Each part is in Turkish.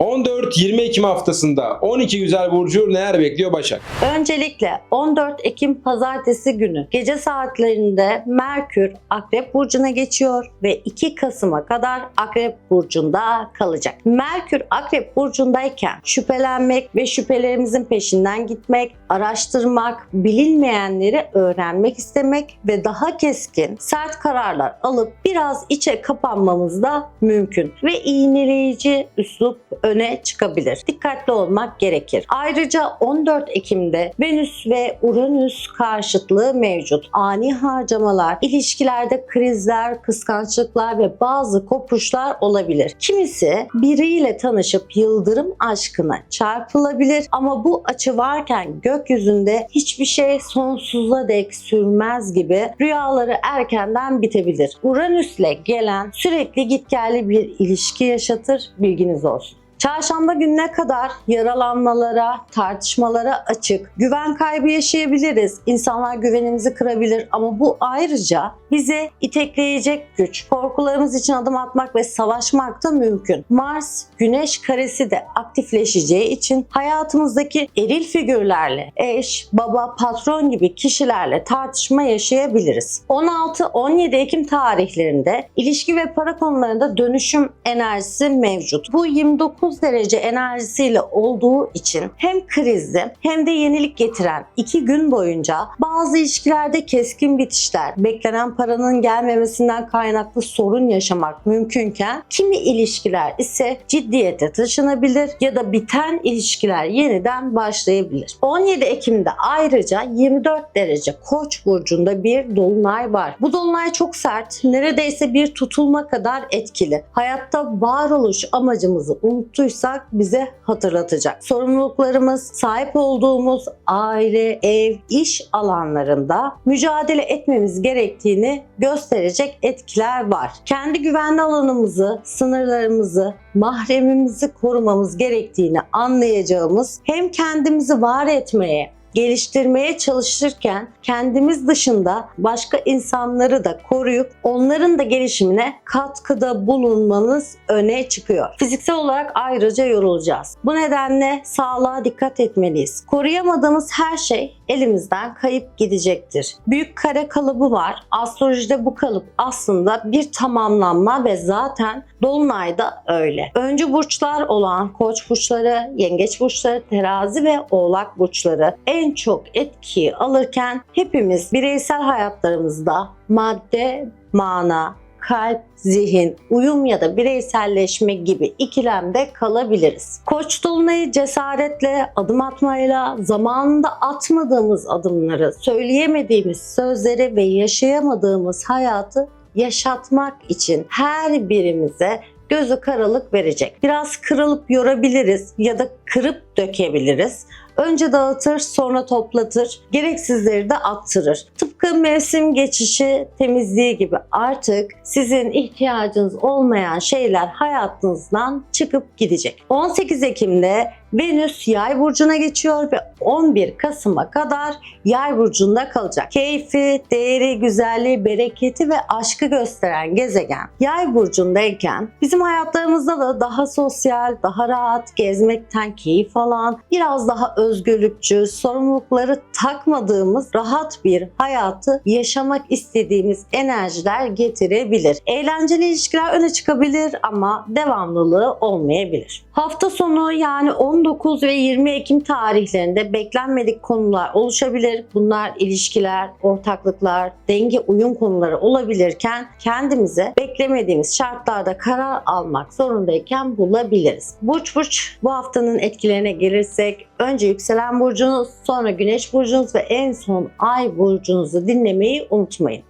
14-20 Ekim haftasında 12 güzel burcu neler bekliyor Başak? Öncelikle 14 Ekim pazartesi günü gece saatlerinde Merkür Akrep Burcu'na geçiyor ve 2 Kasım'a kadar Akrep Burcu'nda kalacak. Merkür Akrep Burcu'ndayken şüphelenmek ve şüphelerimizin peşinden gitmek, araştırmak, bilinmeyenleri öğrenmek istemek ve daha keskin, sert kararlar alıp biraz içe kapanmamız da mümkün. Ve iğneleyici üslup öne çıkabilir. Dikkatli olmak gerekir. Ayrıca 14 Ekim'de Venüs ve Uranüs karşıtlığı mevcut. Ani harcamalar, ilişkilerde krizler, kıskançlıklar ve bazı kopuşlar olabilir. Kimisi biriyle tanışıp yıldırım aşkına çarpılabilir ama bu açı varken gökyüzünde hiçbir şey sonsuza dek sürmez gibi rüyaları erkenden bitebilir. Uranüs'le gelen sürekli gitgelli bir ilişki yaşatır. Bilginiz olsun. Çarşamba gününe kadar yaralanmalara, tartışmalara açık, güven kaybı yaşayabiliriz. İnsanlar güvenimizi kırabilir ama bu ayrıca bizi itekleyecek güç. Korkularımız için adım atmak ve savaşmak da mümkün. Mars, Güneş karesi de aktifleşeceği için hayatımızdaki eril figürlerle, eş, baba, patron gibi kişilerle tartışma yaşayabiliriz. 16-17 Ekim tarihlerinde ilişki ve para konularında dönüşüm enerjisi mevcut. Bu 29 derece enerjisiyle olduğu için hem krizli hem de yenilik getiren iki gün boyunca bazı ilişkilerde keskin bitişler, beklenen paranın gelmemesinden kaynaklı sorun yaşamak mümkünken kimi ilişkiler ise ciddiyete taşınabilir ya da biten ilişkiler yeniden başlayabilir. 17 Ekim'de ayrıca 24 derece Koç burcunda bir dolunay var. Bu dolunay çok sert, neredeyse bir tutulma kadar etkili. Hayatta varoluş amacımızı unuttuysak bize hatırlatacak. Sorumluluklarımız, sahip olduğumuz aile, ev, iş alanlarında mücadele etmemiz gerektiğini gösterecek etkiler var. Kendi güvenli alanımızı, sınırlarımızı, mahremimizi korumamız gerektiğini anlayacağımız hem kendimizi var etmeye geliştirmeye çalışırken kendimiz dışında başka insanları da koruyup onların da gelişimine katkıda bulunmanız öne çıkıyor. Fiziksel olarak ayrıca yorulacağız. Bu nedenle sağlığa dikkat etmeliyiz. Koruyamadığımız her şey elimizden kayıp gidecektir. Büyük kare kalıbı var. Astrolojide bu kalıp aslında bir tamamlanma ve zaten Dolunay'da öyle. Öncü burçlar olan Koç burçları, Yengeç burçları, Terazi ve Oğlak burçları en çok etkiyi alırken hepimiz bireysel hayatlarımızda madde, mana, kalp, zihin, uyum ya da bireyselleşme gibi ikilemde kalabiliriz. Koç dolunayı cesaretle, adım atmayla, zamanında atmadığımız adımları, söyleyemediğimiz sözleri ve yaşayamadığımız hayatı yaşatmak için her birimize gözü karalık verecek. Biraz kırılıp yorabiliriz ya da kırıp dökebiliriz. Önce dağıtır, sonra toplatır, gereksizleri de attırır. Tıpkı mevsim geçişi temizliği gibi artık sizin ihtiyacınız olmayan şeyler hayatınızdan çıkıp gidecek. 18 Ekim'de Venüs Yay burcuna geçiyor ve 11 Kasım'a kadar Yay burcunda kalacak. Keyfi, değeri, güzelliği, bereketi ve aşkı gösteren gezegen Yay burcundayken bizim hayatlarımızda da daha sosyal, daha rahat, gezmekten keyif alan, biraz daha özgürlükçü, sorumlulukları takmadığımız rahat bir hayatı yaşamak istediğimiz enerjiler getirebilir. Eğlenceli ilişkiler öne çıkabilir ama devamlılığı olmayabilir. Hafta sonu yani 19 ve 20 Ekim tarihlerinde beklenmedik konular oluşabilir. Bunlar ilişkiler, ortaklıklar, denge uyum konuları olabilirken kendimize beklemediğimiz şartlarda karar almak zorundayken bulabiliriz. Burç burç bu haftanın etkilerine gelirsek önce yükselen burcunuz, sonra güneş burcunuz ve en son ay burcunuzu dinlemeyi unutmayın.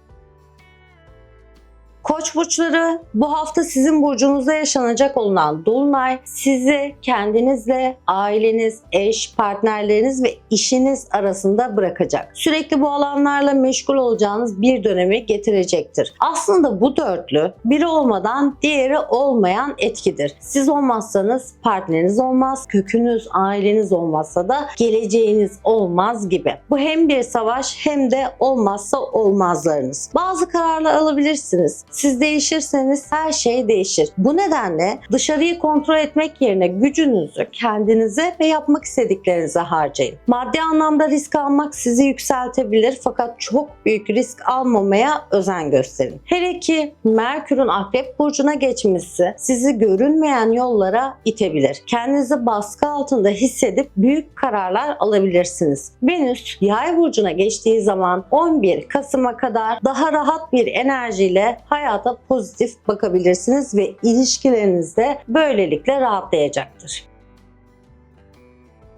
Koç burçları bu hafta sizin burcunuzda yaşanacak olan dolunay sizi kendinizle, aileniz, eş, partnerleriniz ve işiniz arasında bırakacak. Sürekli bu alanlarla meşgul olacağınız bir dönemi getirecektir. Aslında bu dörtlü biri olmadan diğeri olmayan etkidir. Siz olmazsanız partneriniz olmaz, kökünüz, aileniz olmazsa da geleceğiniz olmaz gibi. Bu hem bir savaş hem de olmazsa olmazlarınız. Bazı kararlar alabilirsiniz. Siz değişirseniz her şey değişir. Bu nedenle dışarıyı kontrol etmek yerine gücünüzü kendinize ve yapmak istediklerinize harcayın. Maddi anlamda risk almak sizi yükseltebilir fakat çok büyük risk almamaya özen gösterin. Hele ki Merkür'ün Akrep Burcu'na geçmesi sizi görünmeyen yollara itebilir. Kendinizi baskı altında hissedip büyük kararlar alabilirsiniz. Venüs Yay Burcu'na geçtiği zaman 11 Kasım'a kadar daha rahat bir enerjiyle hayata pozitif bakabilirsiniz ve ilişkileriniz de böylelikle rahatlayacaktır.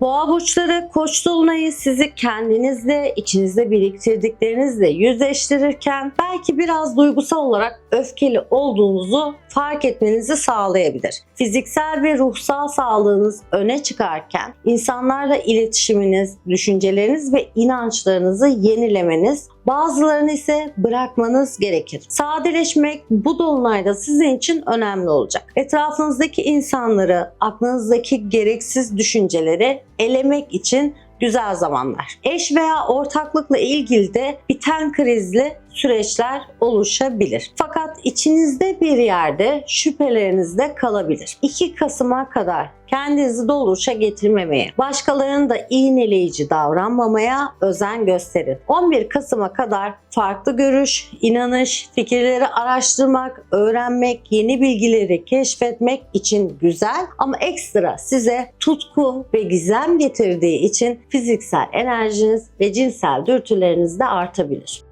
Boğa burçları koç dolunayı sizi kendinizle, içinizde biriktirdiklerinizle yüzleştirirken belki biraz duygusal olarak öfkeli olduğunuzu fark etmenizi sağlayabilir. Fiziksel ve ruhsal sağlığınız öne çıkarken insanlarla iletişiminiz, düşünceleriniz ve inançlarınızı yenilemeniz, bazılarını ise bırakmanız gerekir. Sadeleşmek bu dolunayda sizin için önemli olacak. Etrafınızdaki insanları, aklınızdaki gereksiz düşünceleri elemek için güzel zamanlar. Eş veya ortaklıkla ilgili de biten krizli süreçler oluşabilir. Fakat içinizde bir yerde şüpheleriniz de kalabilir. 2 Kasım'a kadar kendinizi doluşa getirmemeye, başkalarının da iğneleyici davranmamaya özen gösterin. 11 Kasım'a kadar farklı görüş, inanış, fikirleri araştırmak, öğrenmek, yeni bilgileri keşfetmek için güzel ama ekstra size tutku ve gizem getirdiği için fiziksel enerjiniz ve cinsel dürtüleriniz de artabilir.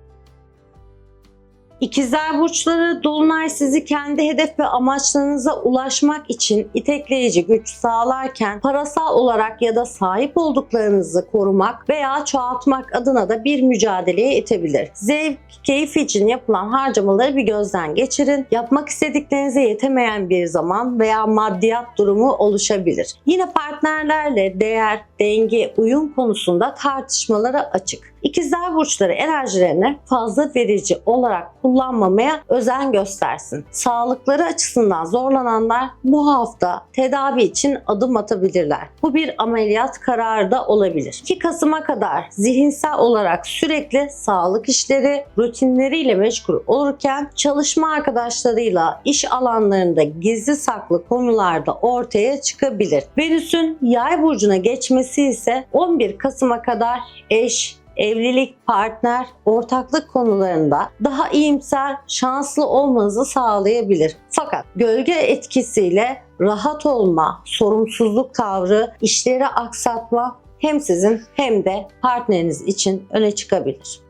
İkizler burçları dolunay sizi kendi hedef ve amaçlarınıza ulaşmak için itekleyici güç sağlarken parasal olarak ya da sahip olduklarınızı korumak veya çoğaltmak adına da bir mücadeleye itebilir. Zevk, keyif için yapılan harcamaları bir gözden geçirin. Yapmak istediklerinize yetemeyen bir zaman veya maddiyat durumu oluşabilir. Yine partnerlerle değer, denge, uyum konusunda tartışmalara açık. İkizler burçları enerjilerini fazla verici olarak kullanmamaya özen göstersin. Sağlıkları açısından zorlananlar bu hafta tedavi için adım atabilirler. Bu bir ameliyat kararı da olabilir. 2 Kasım'a kadar zihinsel olarak sürekli sağlık işleri, rutinleriyle meşgul olurken çalışma arkadaşlarıyla iş alanlarında gizli saklı konularda ortaya çıkabilir. Venüs'ün yay burcuna geçmesi ise 11 Kasım'a kadar eş, evlilik, partner, ortaklık konularında daha iyimser, şanslı olmanızı sağlayabilir. Fakat gölge etkisiyle rahat olma, sorumsuzluk tavrı, işleri aksatma hem sizin hem de partneriniz için öne çıkabilir.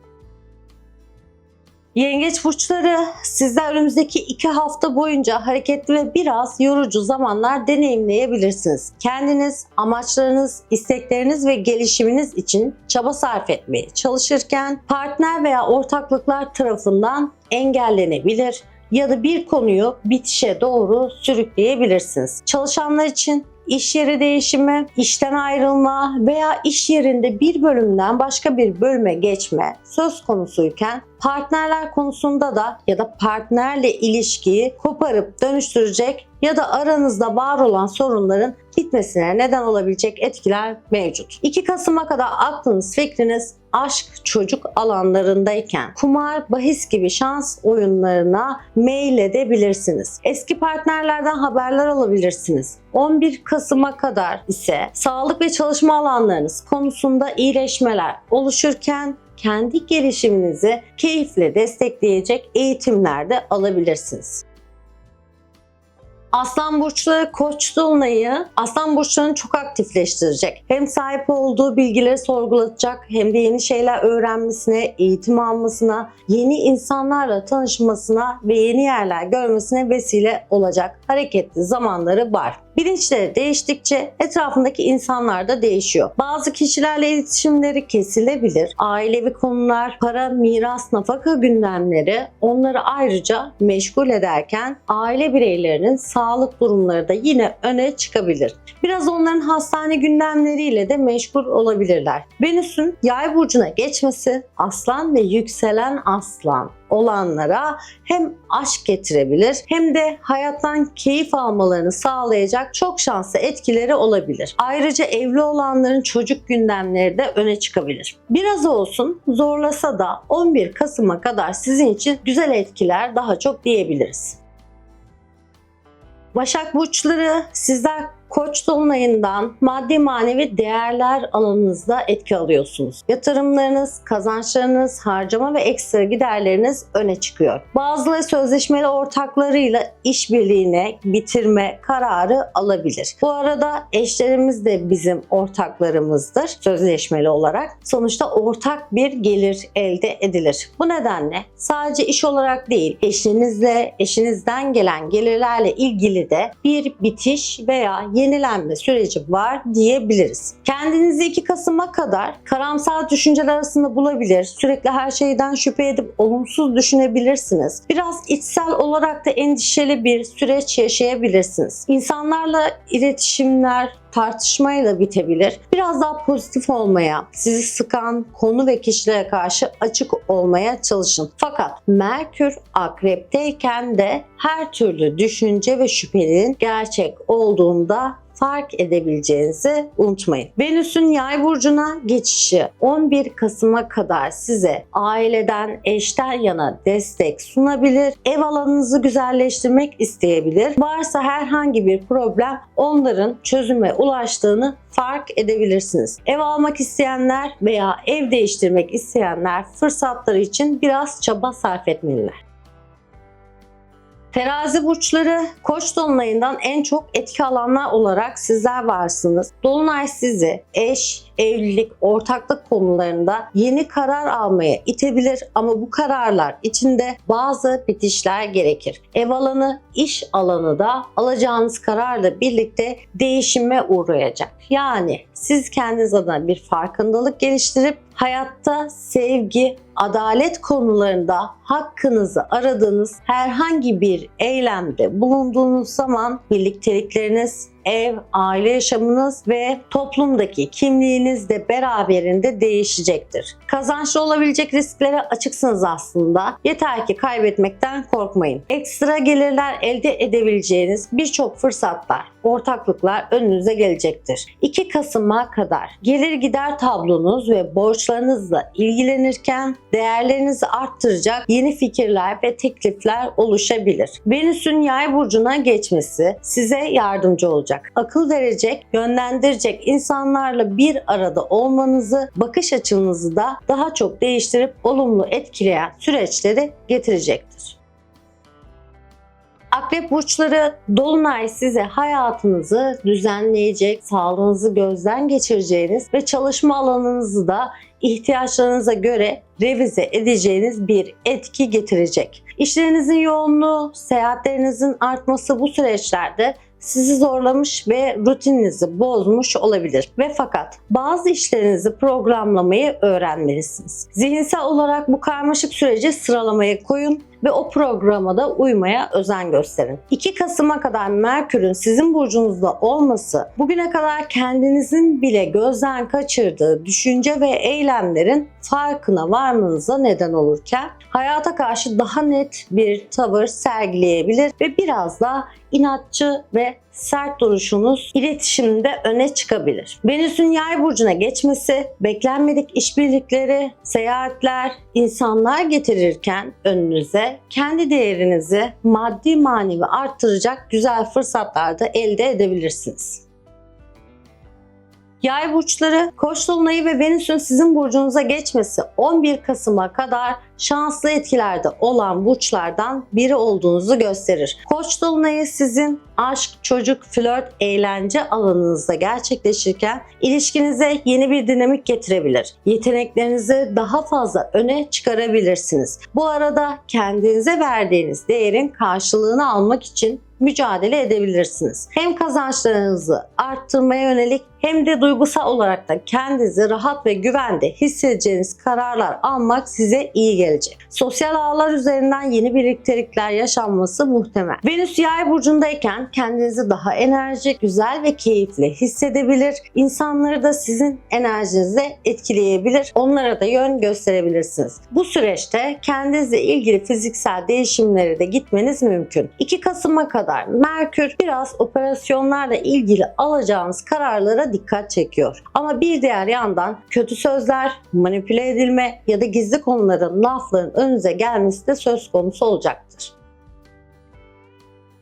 Yengeç burçları sizler önümüzdeki iki hafta boyunca hareketli ve biraz yorucu zamanlar deneyimleyebilirsiniz. Kendiniz, amaçlarınız, istekleriniz ve gelişiminiz için çaba sarf etmeye çalışırken partner veya ortaklıklar tarafından engellenebilir ya da bir konuyu bitişe doğru sürükleyebilirsiniz. Çalışanlar için iş yeri değişimi, işten ayrılma veya iş yerinde bir bölümden başka bir bölüme geçme söz konusuyken partnerler konusunda da ya da partnerle ilişkiyi koparıp dönüştürecek ya da aranızda var olan sorunların gitmesine neden olabilecek etkiler mevcut. 2 Kasım'a kadar aklınız, fikriniz aşk, çocuk alanlarındayken kumar, bahis gibi şans oyunlarına meyledebilirsiniz. Eski partnerlerden haberler alabilirsiniz. 11 Kasım'a kadar ise sağlık ve çalışma alanlarınız konusunda iyileşmeler oluşurken kendi gelişiminizi keyifle destekleyecek eğitimler de alabilirsiniz. Aslan burçları koç dolunayı aslan burçlarını çok aktifleştirecek. Hem sahip olduğu bilgileri sorgulatacak hem de yeni şeyler öğrenmesine, eğitim almasına, yeni insanlarla tanışmasına ve yeni yerler görmesine vesile olacak hareketli zamanları var. Bilinçleri değiştikçe etrafındaki insanlar da değişiyor. Bazı kişilerle iletişimleri kesilebilir. Ailevi konular, para, miras, nafaka gündemleri onları ayrıca meşgul ederken aile bireylerinin sağlık durumları da yine öne çıkabilir. Biraz onların hastane gündemleriyle de meşgul olabilirler. Venüs'ün yay burcuna geçmesi aslan ve yükselen aslan olanlara hem aşk getirebilir hem de hayattan keyif almalarını sağlayacak çok şanslı etkileri olabilir. Ayrıca evli olanların çocuk gündemleri de öne çıkabilir. Biraz olsun zorlasa da 11 Kasım'a kadar sizin için güzel etkiler daha çok diyebiliriz. Başak Burçları sizler Koç dolunayından maddi manevi değerler alanınızda etki alıyorsunuz. Yatırımlarınız, kazançlarınız, harcama ve ekstra giderleriniz öne çıkıyor. Bazıları sözleşmeli ortaklarıyla işbirliğine bitirme kararı alabilir. Bu arada eşlerimiz de bizim ortaklarımızdır sözleşmeli olarak. Sonuçta ortak bir gelir elde edilir. Bu nedenle sadece iş olarak değil, eşinizle, eşinizden gelen gelirlerle ilgili de bir bitiş veya yenilenme süreci var diyebiliriz. Kendinizi 2 Kasım'a kadar karamsar düşünceler arasında bulabilir. Sürekli her şeyden şüphe edip olumsuz düşünebilirsiniz. Biraz içsel olarak da endişeli bir süreç yaşayabilirsiniz. İnsanlarla iletişimler, tartışmayla bitebilir. Biraz daha pozitif olmaya, sizi sıkan konu ve kişilere karşı açık olmaya çalışın. Fakat Merkür akrepteyken de her türlü düşünce ve şüphenin gerçek olduğunda fark edebileceğinizi unutmayın. Venüs'ün yay burcuna geçişi 11 Kasım'a kadar size aileden, eşten yana destek sunabilir. Ev alanınızı güzelleştirmek isteyebilir. Varsa herhangi bir problem onların çözüme ulaştığını fark edebilirsiniz. Ev almak isteyenler veya ev değiştirmek isteyenler fırsatları için biraz çaba sarf etmeliler. Terazi burçları Koç dolunayından en çok etki alanlar olarak sizler varsınız. Dolunay sizi eş, evlilik, ortaklık konularında yeni karar almaya itebilir ama bu kararlar içinde bazı bitişler gerekir. Ev alanı, iş alanı da alacağınız kararla birlikte değişime uğrayacak. Yani siz kendiniz adına bir farkındalık geliştirip hayatta sevgi, adalet konularında hakkınızı aradığınız herhangi bir eylemde bulunduğunuz zaman birliktelikleriniz, ev, aile yaşamınız ve toplumdaki kimliğiniz de beraberinde değişecektir. Kazançlı olabilecek risklere açıksınız aslında. Yeter ki kaybetmekten korkmayın. Ekstra gelirler elde edebileceğiniz birçok fırsatlar, ortaklıklar önünüze gelecektir. 2 Kasım'a kadar gelir gider tablonuz ve borçlarınızla ilgilenirken değerlerinizi arttıracak yeni fikirler ve teklifler oluşabilir. Venüs'ün yay burcuna geçmesi size yardımcı olacak. Akıl verecek, yönlendirecek insanlarla bir arada olmanızı, bakış açınızı da daha çok değiştirip olumlu etkileyen süreçleri getirecektir. Akrep burçları dolunay size hayatınızı düzenleyecek, sağlığınızı gözden geçireceğiniz ve çalışma alanınızı da ihtiyaçlarınıza göre revize edeceğiniz bir etki getirecek. İşlerinizin yoğunluğu, seyahatlerinizin artması bu süreçlerde sizi zorlamış ve rutininizi bozmuş olabilir. Ve fakat bazı işlerinizi programlamayı öğrenmelisiniz. Zihinsel olarak bu karmaşık süreci sıralamaya koyun ve o programa da uymaya özen gösterin. 2 Kasım'a kadar Merkür'ün sizin burcunuzda olması bugüne kadar kendinizin bile gözden kaçırdığı düşünce ve eylemlerin farkına varmanıza neden olurken hayata karşı daha net bir tavır sergileyebilir ve biraz daha inatçı ve sert duruşunuz iletişimde öne çıkabilir. Venüs'ün yay burcuna geçmesi beklenmedik işbirlikleri, seyahatler, insanlar getirirken önünüze kendi değerinizi maddi manevi arttıracak güzel fırsatlar da elde edebilirsiniz. Yay burçları, Koç dolunayı ve Venüs'ün sizin burcunuza geçmesi 11 Kasım'a kadar şanslı etkilerde olan burçlardan biri olduğunuzu gösterir. Koç dolunayı sizin aşk, çocuk, flört, eğlence alanınızda gerçekleşirken ilişkinize yeni bir dinamik getirebilir. Yeteneklerinizi daha fazla öne çıkarabilirsiniz. Bu arada kendinize verdiğiniz değerin karşılığını almak için mücadele edebilirsiniz. Hem kazançlarınızı arttırmaya yönelik hem de duygusal olarak da kendinizi rahat ve güvende hissedeceğiniz kararlar almak size iyi gelecek. Sosyal ağlar üzerinden yeni birliktelikler yaşanması muhtemel. Venüs yay burcundayken kendinizi daha enerjik, güzel ve keyifli hissedebilir. İnsanları da sizin enerjinize etkileyebilir. Onlara da yön gösterebilirsiniz. Bu süreçte kendinizle ilgili fiziksel değişimlere de gitmeniz mümkün. 2 Kasım'a kadar Merkür biraz operasyonlarla ilgili alacağınız kararlara dikkat çekiyor. Ama bir diğer yandan kötü sözler, manipüle edilme ya da gizli konuların, lafların önünüze gelmesi de söz konusu olacaktır.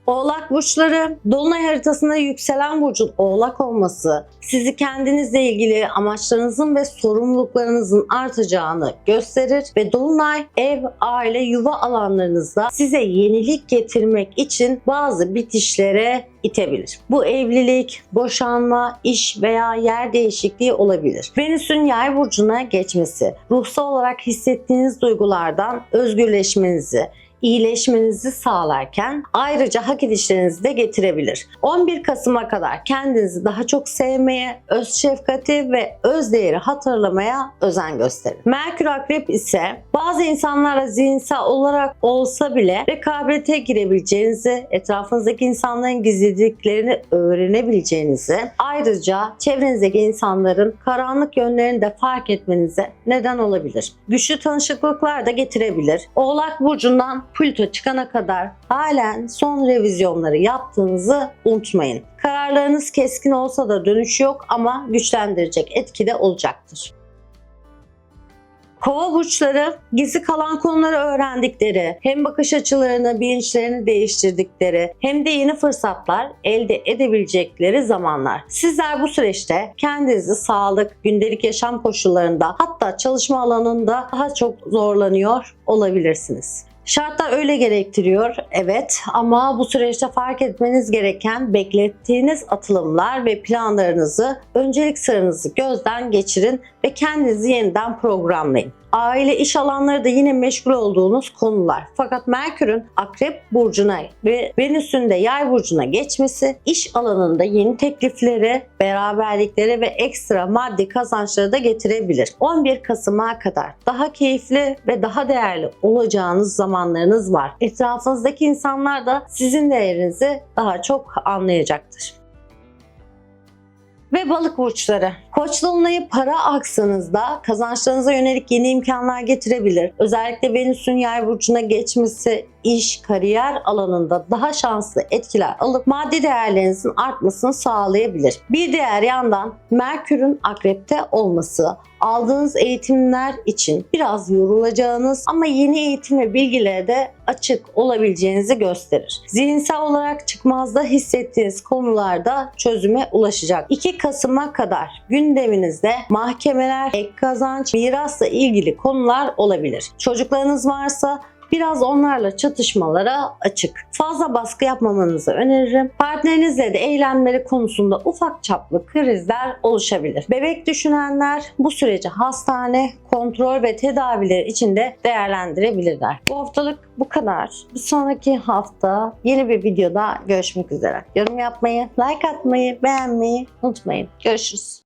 Oğlak burçları, Dolunay haritasında yükselen burcun oğlak olması, sizi kendinizle ilgili amaçlarınızın ve sorumluluklarınızın artacağını gösterir ve Dolunay ev, aile, yuva alanlarınızda size yenilik getirmek için bazı bitişlere itebilir. Bu evlilik, boşanma, iş veya yer değişikliği olabilir. Venüs'ün yay burcuna geçmesi, ruhsal olarak hissettiğiniz duygulardan özgürleşmenizi, iyileşmenizi sağlarken ayrıca hak edişlerinizi de getirebilir. 11 Kasım'a kadar kendinizi daha çok sevmeye, öz şefkati ve öz değeri hatırlamaya özen gösterin. Merkür Akrep ise bazı insanlarla zihinsel olarak olsa bile rekabete girebileceğinizi, etrafınızdaki insanların gizlediklerini öğrenebileceğinizi, ayrıca çevrenizdeki insanların karanlık yönlerini de fark etmenize neden olabilir. Güçlü tanışıklıklar da getirebilir. Oğlak Burcu'ndan Plüto çıkana kadar halen son revizyonları yaptığınızı unutmayın. Kararlarınız keskin olsa da dönüş yok ama güçlendirecek etkide olacaktır. Kova burçları gizli kalan konuları öğrendikleri, hem bakış açılarını, bilinçlerini değiştirdikleri hem de yeni fırsatlar elde edebilecekleri zamanlar. Sizler bu süreçte kendinizi sağlık, gündelik yaşam koşullarında hatta çalışma alanında daha çok zorlanıyor olabilirsiniz. Şartlar öyle gerektiriyor evet ama bu süreçte fark etmeniz gereken beklettiğiniz atılımlar ve planlarınızı, öncelik sıranızı gözden geçirin ve kendinizi yeniden programlayın. Aile iş alanları da yine meşgul olduğunuz konular. Fakat Merkür'ün Akrep burcuna ve Venüs'ün de Yay burcuna geçmesi iş alanında yeni teklifleri, beraberlikleri ve ekstra maddi kazançları da getirebilir. 11 Kasım'a kadar daha keyifli ve daha değerli olacağınız zamanlarınız var. Etrafınızdaki insanlar da sizin değerinizi daha çok anlayacaktır ve balık burçları. Koç dolunayı para aksanızda kazançlarınıza yönelik yeni imkanlar getirebilir. Özellikle Venüs'ün yay burcuna geçmesi iş, kariyer alanında daha şanslı etkiler alıp maddi değerlerinizin artmasını sağlayabilir. Bir diğer yandan Merkür'ün akrepte olması aldığınız eğitimler için biraz yorulacağınız ama yeni eğitim ve bilgilere de açık olabileceğinizi gösterir. Zihinsel olarak çıkmazda hissettiğiniz konularda çözüme ulaşacak. 2 Kasım'a kadar gündeminizde mahkemeler, ek kazanç, mirasla ilgili konular olabilir. Çocuklarınız varsa biraz onlarla çatışmalara açık. Fazla baskı yapmamanızı öneririm. Partnerinizle de eylemleri konusunda ufak çaplı krizler oluşabilir. Bebek düşünenler bu süreci hastane, kontrol ve tedaviler içinde değerlendirebilirler. Bu haftalık bu kadar. Bir sonraki hafta yeni bir videoda görüşmek üzere. Yorum yapmayı, like atmayı, beğenmeyi unutmayın. Görüşürüz.